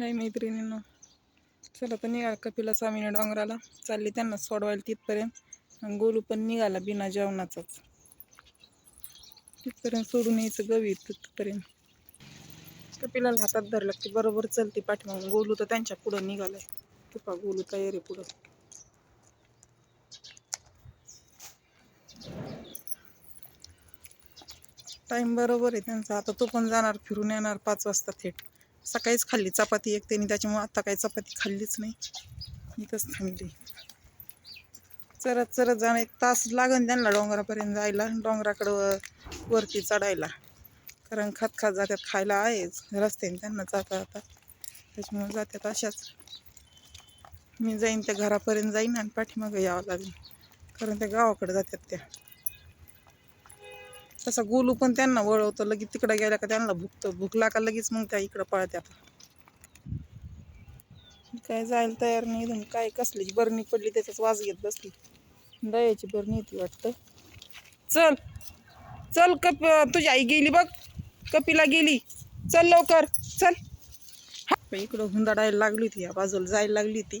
हाय मैत्रिणींनो. चला तर निघाला कपिला स्वामीने डोंगराला. चालली त्यांना सोडवायला तिथपर्यंत. आणि गोलू पण निघाला बिना जेवणाचाच. तिथपर्यंत सोडून यायचं गवी तिथपर्यंत. कपिलाला हातात धरलं की बरोबर चलते पाठीमागून. गोलू तर त्यांच्या पुढं निघालाय. तुपा गोलू तयारी पुढं. टाईम बरोबर आहे त्यांचा. आता तो पण जाणार फिरून येणार पाच वाजता थेट. सकाळीच खाल्ली. चपाती एक त्यांनी त्याच्यामुळे आता काही चपाती खाल्लीच नाही. इथंच थांबली. चरत चरत जाणं एक तास लागन त्यांना डोंगरापर्यंत जायला डोंगराकडं व- वरती चढायला. कारण खात खात जात्यात खायला आहेच. रस्त्याने त्यांना जाता जाता. त्याच्यामुळे जात्यात अशाच. मी जाईन त्या घरापर्यंत जाईन आणि पाठीमागं यावं लागेल. कारण त्या गावाकडे जात्यात त्या. तसा गोलू पण त्यांना वळवतं लगेच तिकडं गेल्या का त्यांना भुकतं. भुकला का लगेच मग त्या इकडं पळत्यात काय जायला तयार नाही इथून काय कसलीची बरणी पडली त्याचाच वाज घेत बसली. दयाची बरणी येते वाटतं. चल चल कप तुझी आई गेली बघ. कपिला गेली. चल लवकर चल. हा. इकडं हुंदाडायला लागली होती या बाजूला जायला लागली होती.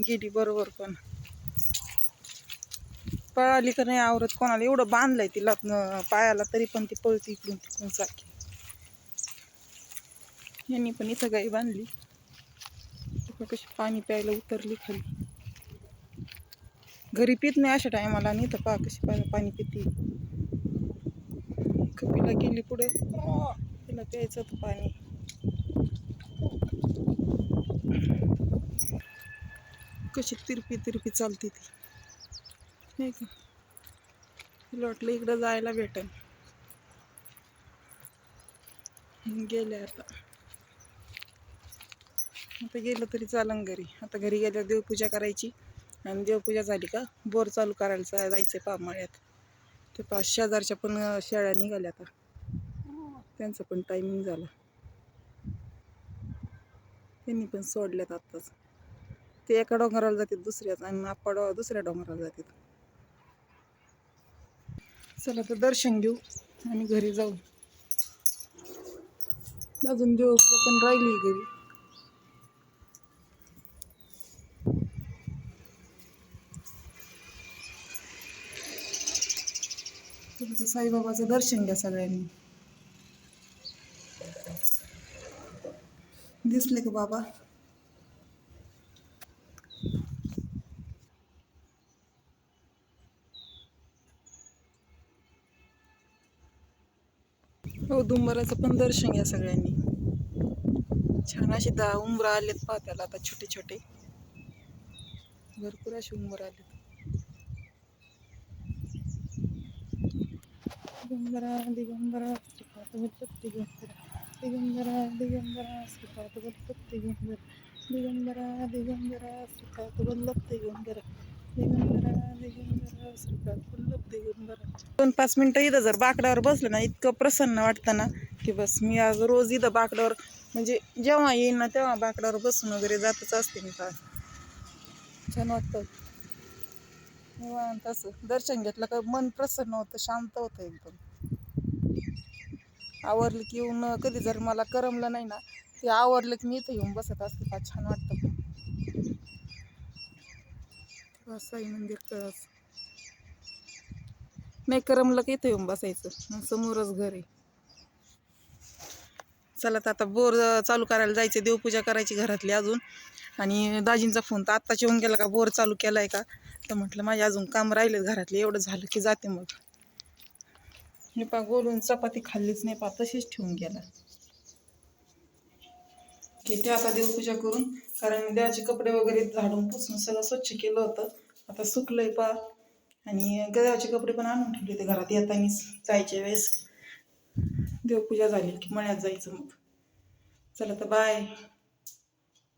गेली बरोबर पण. पळाली का नाही आवरत कोणाला? एवढं बांधलंय तिला पायाला तरी पण ती पळती इकडून तिकडून सारखी. यांनी पण इथं गाई बांधली. कशी पाणी प्यायला उतरली खाली. घरी पित नाही अशा टायमाला नाही तर पा कशी पा पाणी पिती. कपिला गेली पुढे. तिला प्यायचं होतं पाणी. कशी तिरपी तिरपी चालते ती. नाही का? तिला वाटलं इकडं जायला भेटेल. गेले आता. आता गेलं तरी चालन घरी. आता घरी गेल्यावर देवपूजा करायची. आणि देवपूजा झाली का? बोर चालू करायला जायचं जायचं पामाळ्यात. ते पाच शेजारच्या पण शेळ्या निघाल्या आता. त्यांचं पण टायमिंग झालं. त्यांनी पण सोडल्यात आत्ताच. ते एका डोंगराला जातात दुसऱ्याच. आणि आप्पा डो दुसऱ्या डोंगराला जातात. चला तर दर्शन घेऊ आणि घरी जाऊ. अजून देवपूजा पण राहिली घरी. तर साईबाबाचं दर्शन घ्या सगळ्यांनी. दिसले का बाबा? हो दुंबराचं पण दर्शन घ्या सगळ्यांनी. छान असे दहा उंबर आलेत पहा त्याला आता छोटे छोटे. भरपूर असे उंबर आलेत. दिगंबरा दिगंबरा श्रीपाद वल्लभ दिगंबरा दिगंबरा दिगंबरा श्रीपाद वल्लभ दिगंबरा दिगंबरा दिगंबरा श्रीपाद वल्लभ दिगंबरा. दोन पाच मिनटं इथं जर बाकड्यावर बसलं ना इतकं प्रसन्न वाटतं ना की बस मी आज रोज इथं बाकड्यावर म्हणजे जेव्हा येईन ना तेव्हा बाकड्यावर बसून वगैरे जातच असते मी काय छान वाटतं. निवांत असं. दर्शन घेतलं का मन प्रसन्न होतं शांत होतं एकदम. आवरलं की येऊन कधी जर मला करमलं नाही ना ते आवरलं की मी इथं येऊन बसत असते. का छान वाटतं. पण तेव्हा साई मंदिर कळस नाही करमलं की इथं येऊन बसायचं? मग समोरच घर आहे. चला तर आता बोर चालू करायला जायचं देवपूजा करायची घरातली अजून. आणि दाजींचा फोन तर आत्ताच येऊन गेला का बोर चालू केलाय का? तर म्हटलं माझे अजून काम राहिले घरातले. एवढं झालं की जाते मग. मी पा गोलून चपाती खाल्लीच नाही पा तशीच ठेवून गेला. घेते आता देवपूजा करून कारण देवाचे कपडे वगैरे झाडून पुसून सगळं स्वच्छ केलं होतं. आता सुकलंय पा आणि देवाचे कपडे पण आणून ठेवले ते घरात येताना जायच्या वेळेस. देवपूजा झाली की मळ्यात जायचं मग. चला तर बाय